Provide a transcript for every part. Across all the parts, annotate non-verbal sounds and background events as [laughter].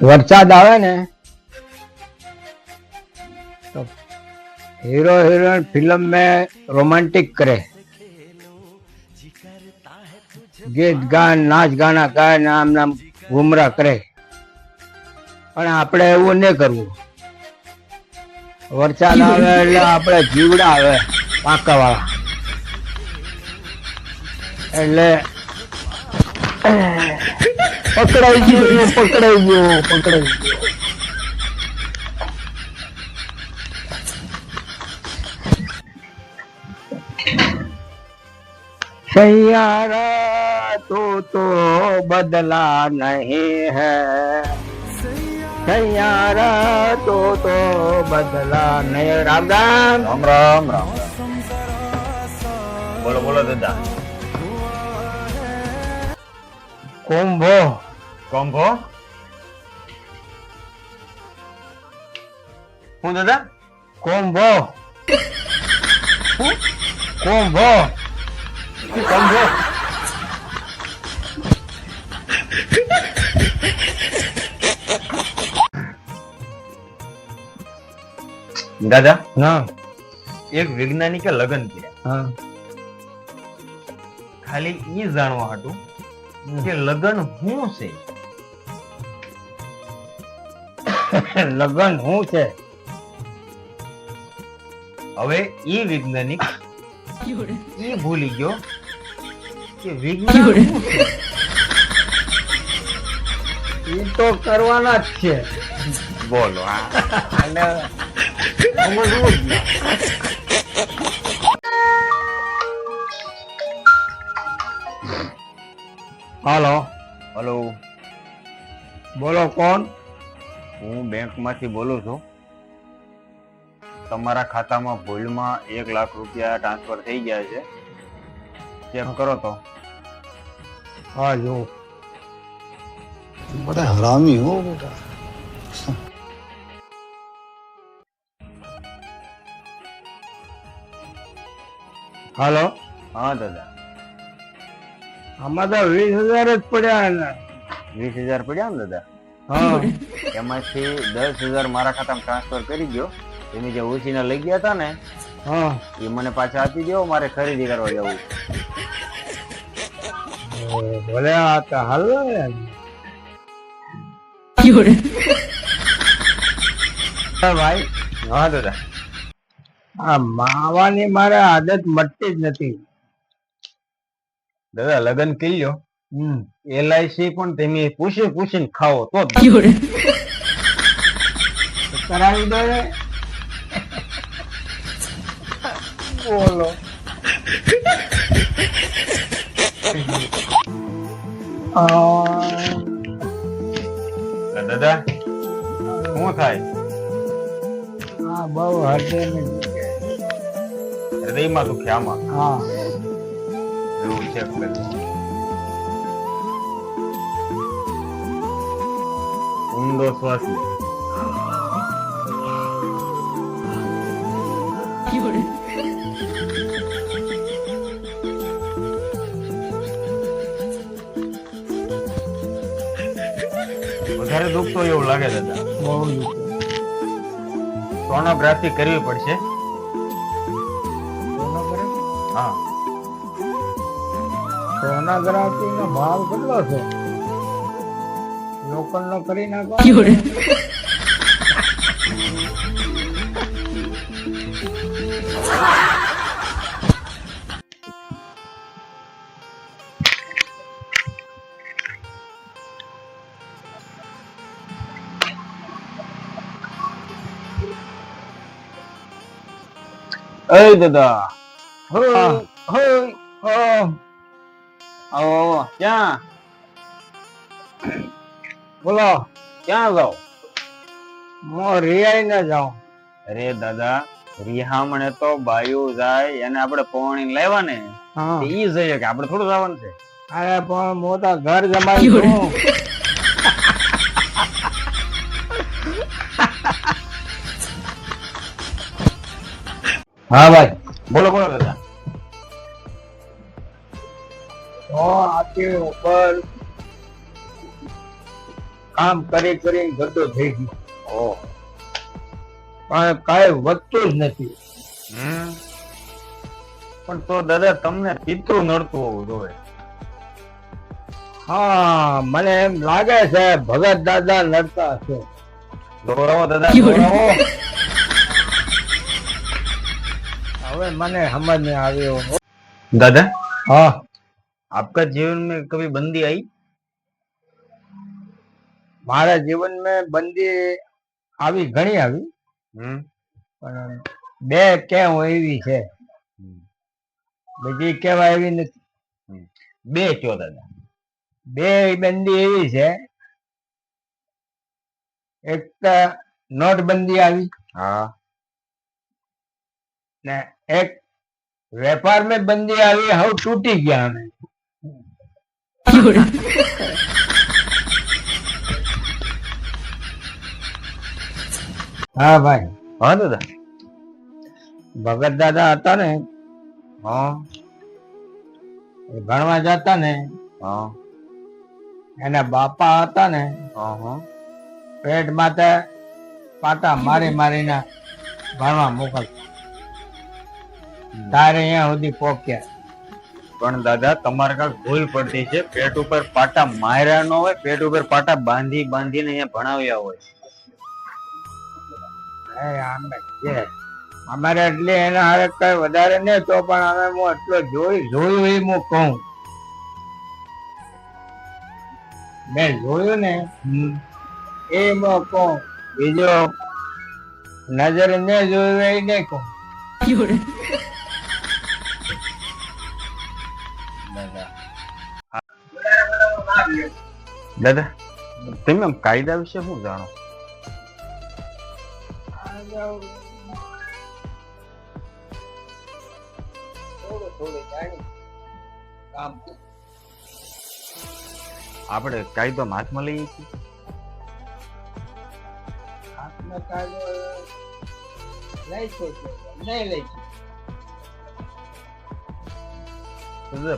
વરસાદ આવે ને, તો હીરો હિરોઈન ફિલ્મ મેં રોમાન્ટિક કરે. ગીત ગાન, નાચ ગાના ગાય ને આમ નામ ગુમરા કરે. પણ આપણે એવું નહીં કરવું. વરસાદ આવે એટલે આપણે જીવડા આવે, પાકાવાળા. એટલે પકડાઈ ગયું પકડાઈ ગયું પકડાઈ ગયું सैयारा तो तो बदला नहीं है सैयारा तो तो बदला नहीं राम राम રામ રામ રામ બોલો બોલો દાદા कुंभो કોમ્ભો હું દાદા? કોમ્ભો કોમ્ભો કોમ્ભો દાદા? હા. એક વૈજ્ઞાનિકે લગ્ન કર્યા. ખાલી એ જાણવા હતું કે લગ્ન શું છે? [laughs] લગન શું છે? હવે ઈ વૈજ્ઞાનિક ઈ ભૂલી ગયો કે વિજ્ઞાન એ તો કરવાના જ છે. બોલો અને સમજવું જ હાલો. હલો. બોલો કોણ? હું બેંકમાંથી બોલું છું. તમારા ખાતામાં ભૂલમાં એક લાખ રૂપિયા ટ્રાન્સફર થઈ ગયા છે. ચેક કરો તો. હા જો. બધા હરામી હો. બેટા હાલો? હા દાદા. આમાં તો વીસ હજાર જ પડ્યા વીસ હજાર પડ્યા ને દાદા? હા. એમાંથી દસ હજાર મારા ખાતામાં ટ્રાન્સફર કરી દો તમે જે ઉછીના લઈ ગયા હતા ને હા. એ મને પાછા આપી દો મારે ખરીદી કરવા જવું ભલે આ તો હાલો ભાઈ. હા દાદા. આ માવાની મારે આદત મટતી જ નથી. દાદા લગ્ન કરી લ્યો એલઆઈસી પણ તમે પૂછી પૂછીને ખાઓ જ. તો કરાવી દે. બોલો. દાદા શું થાય? હા બહુ હૃદય ને હૃદયમાં દુખે આમાં? હા. એવું ચેક કરી ઊંડો શ્વાસ લે. વધારે દુખતો એવું લાગે દાદા. સોનોગ્રાફી કરવી પડશે. હા. સોનોગ્રાફી નો ભાવ કેટલો છે? લોકલ નો કરી નાખો. આવો આવો. ક્યાં? બોલો. ક્યાં જાઓ? હું રિયાઈ ના જાઉં. અરે દાદા રિહામણે તો બાયુ જાય એને આપણે પોણી લેવા ને હા. ઈ જઈએ કે આપણે થોડું જવાનું છે. અરે પણ મોટા ઘર જમાઈ [laughs] હા ભાઈ. બોલો બોલો દાદા. ઉપર કામ કરી કરી ગતો થઈ ગયો. પણ કાંઈ વધતું જ નથી. પણ તો દાદા તમને પિતૃ નડતું હોવું જોઈએ. હા મને એમ લાગે છે ભગત દાદા નડતા છે દોરાવો દાદા દોરાવો [laughs] હવે મને સમજ નહીં આવ્યો दादा હા आपका जीवन में कभी बंदी आई મારા જીવન મેં બંદી આવી ઘણી આવી हम्म પણ બે કેમ એવી છે બીજી કેવા એવી નથી બે કયો દાદા બે બંદી એવી છે એક તો નોટબંધી આવી હા ને એક વેપાર મેં બંદી આવી હવે તૂટી ગયા અમે. હા ભાઈ. હા દાદા. ભગત દાદા હતા ને હા. ભણવા જતા ને હા. એના બાપા હતા ને હા હા. પેટ માથે પાટા મારી મારીને ભણવા મોકલતા. તારે અહીંયા સુધી પોક્યા પણ દાદા તમારે કાંઈક ભૂલ પડતી છે. પેટ ઉપર પાટા માર્યા ન હોય પેટ ઉપર પાટા બાંધી બાંધીને અહીંયા ભણાવ્યા હોય. અમારે એટલે એના હારે કઈ વધારે નહીં તો પણ અમે હું એટલો જોઈ જોયું એ હું કહું. મેં જોયું ને એ હું કહું. બીજો નજર ને જોયું એ નહીં કહું. [laughs] દાદા, તમે આમ કાયદા વિશે શું જાણો? આપણે કાયદો હાથમાં લઈએ છીએ?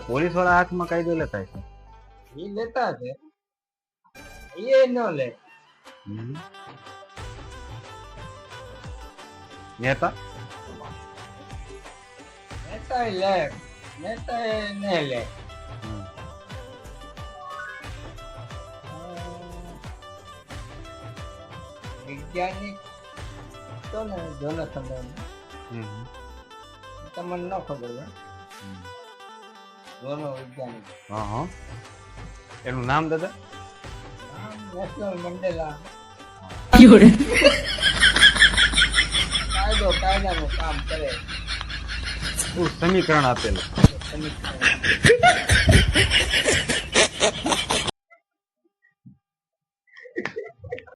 પોલીસવાળા હાથમાં કાયદો લેતા છે એ લેતા છે એ ન લે નેતા નેતા લે નેતા નહીં લે વૈજ્ઞાનિક તો ને જોનાથન તમને ન ખબર હોય જોનો વૈજ્ઞાનિક હા હા એનું નામ દાદા નામ નેશનલ મંડેલા કાયદો કાયદાનું કામ કરે શું સમીકરણ આપેલું સમીક્ષા